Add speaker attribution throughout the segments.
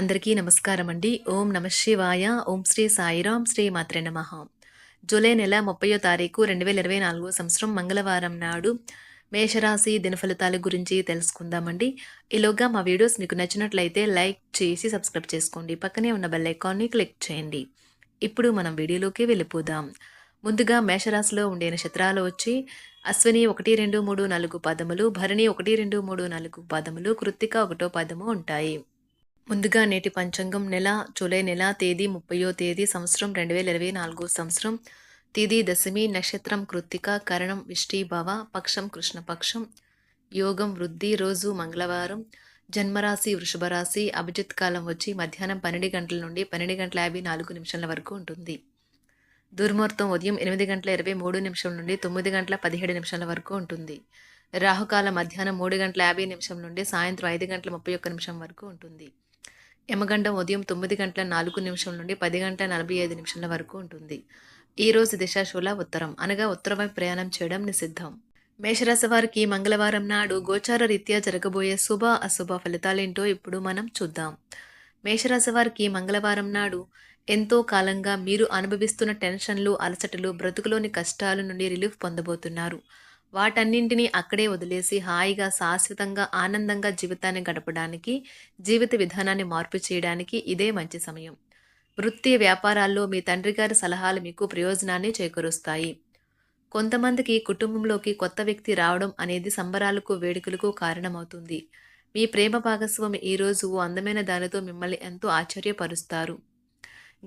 Speaker 1: అందరికీ నమస్కారం అండి ఓం నమ శివాయ. ఓం శ్రీ సాయిరాం శ్రీ మాత్రే నమ. జూలై నెల ముప్పయో తారీఖు రెండు వేల ఇరవై నాలుగో సంవత్సరం మంగళవారం నాడు మేషరాశి దినఫలితాల గురించి తెలుసుకుందామండి. ఈలోగా మా వీడియోస్ మీకు నచ్చినట్లయితే లైక్ చేసి సబ్స్క్రైబ్ చేసుకోండి. పక్కనే ఉన్న బెల్ ఐకాన్ని క్లిక్ చేయండి. ఇప్పుడు మనం వీడియోలోకి వెళ్ళిపోదాం. ముందుగా మేషరాశిలో ఉండే నక్షత్రాలు వచ్చి అశ్విని ఒకటి రెండు మూడు నాలుగు పదములు భరణి ఒకటి రెండు మూడు నాలుగు పదములు కృత్తిక ఒకటో పదము ఉంటాయి. ముందుగా నేటి పంచాంగం నెల జూలై నెల తేదీ ముప్పయో తేదీ సంవత్సరం రెండు వేల ఇరవై నాలుగో సంవత్సరం. తేదీ దశమి నక్షత్రం కృత్తిక కరణం విష్టిభవ పక్షం కృష్ణపక్షం యోగం వృద్ధి రోజు మంగళవారం. జన్మరాశి వృషభరాశి అభిజిత్ కాలం వచ్చి మధ్యాహ్నం పన్నెండు గంటల నుండి పన్నెండు గంటల యాభై నాలుగు నిమిషాల వరకు ఉంటుంది. దుర్ముహూర్తం ఉదయం ఎనిమిది గంటల ఇరవై మూడు నిమిషం నుండి తొమ్మిది గంటల పదిహేడు నిమిషాల వరకు ఉంటుంది. రాహుకాల మధ్యాహ్నం మూడు గంటల యాభై నిమిషం నుండి సాయంత్రం ఐదు గంటల ముప్పై ఒక్క నిమిషం వరకు ఉంటుంది. యమగండం ఉదయం తొమ్మిది గంటల నాలుగు నిమిషం నుండి పది గంటల నలభై ఐదు నిమిషాల వరకు ఉంటుంది. ఈ రోజు దిశాశూల ఉత్తరం. అనగా ఉత్తరమై ప్రయాణం చేయడం నిషిద్ధం. మేషరాశి వారికి మంగళవారం నాడు గోచార రీత్యా జరగబోయే శుభ అశుభ ఫలితాలేంటో ఇప్పుడు మనం చూద్దాం. మేషరాశి వారికి మంగళవారం నాడు ఎంతో కాలంగా మీరు అనుభవిస్తున్న టెన్షన్లు అలసటలు బ్రతుకులోని కష్టాల నుండి రిలీఫ్ పొందబోతున్నారు. వాటన్నింటినీ అక్కడే వదిలేసి హాయిగా శాశ్వతంగా ఆనందంగా జీవితాన్ని గడపడానికి జీవిత విధానాన్ని మార్పు చేయడానికి ఇదే మంచి సమయం. వృత్తి వ్యాపారాల్లో మీ తండ్రి గారి సలహాలు మీకు ప్రయోజనాన్ని చేకూరుస్తాయి. కొంతమందికి కుటుంబంలోకి కొత్త వ్యక్తి రావడం అనేది సంబరాలకు వేడుకలకు కారణమవుతుంది. మీ ప్రేమ భాగస్వామి ఈరోజు ఓ అందమైన దానితో మిమ్మల్ని ఎంతో ఆశ్చర్యపరుస్తారు.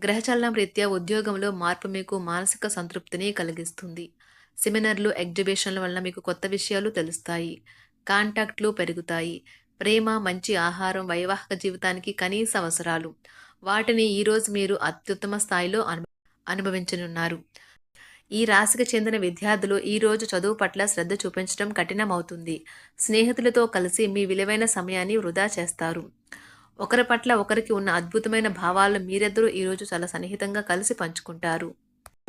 Speaker 1: గ్రహచలనం రీత్యా ఉద్యోగంలో మార్పు మీకు మానసిక సంతృప్తిని కలిగిస్తుంది. సెమినార్లు ఎగ్జిబిషన్ల వల్ల మీకు కొత్త విషయాలు తెలుస్తాయి. కాంటాక్ట్లు పెరుగుతాయి. ప్రేమ మంచి ఆహారం వైవాహిక జీవితానికి కనీస అవసరాలు. వాటిని ఈరోజు మీరు అత్యుత్తమ స్థాయిలో అను అనుభవించనున్నారు. ఈ రాశికి చెందిన విద్యార్థులు ఈరోజు చదువు పట్ల శ్రద్ధ చూపించడం కఠినమవుతుంది. స్నేహితులతో కలిసి మీ విలువైన సమయాన్ని వృధా చేస్తారు. ఒకరి పట్ల ఒకరికి ఉన్న అద్భుతమైన భావాలు మీరిద్దరూ ఈరోజు చాలా సన్నిహితంగా కలిసి పంచుకుంటారు.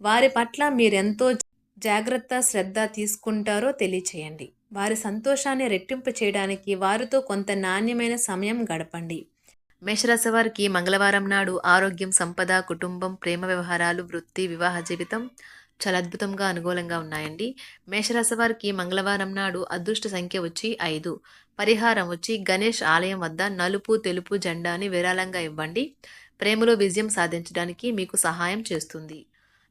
Speaker 1: వారి పట్ల మీరెంతో జాగ్రత్త శ్రద్ధ తీసుకుంటారో తెలియచేయండి. వారి సంతోషాన్ని రెట్టింపు చేయడానికి వారితో కొంత నాణ్యమైన సమయం గడపండి. మేషరాశి వారికి మంగళవారం నాడు ఆరోగ్యం సంపద కుటుంబం ప్రేమ వ్యవహారాలు వృత్తి వివాహ జీవితం చాలా అద్భుతంగా అనుకూలంగా ఉన్నాయండి. మేషరాశి వారికి మంగళవారం నాడు అదృష్ట సంఖ్య వచ్చి ఐదు. పరిహారం వచ్చి గణేష్ ఆలయం వద్ద నలుపు తెలుపు జెండాని విరాళంగా ఇవ్వండి. ప్రేమలో విజయం సాధించడానికి మీకు సహాయం చేస్తుంది.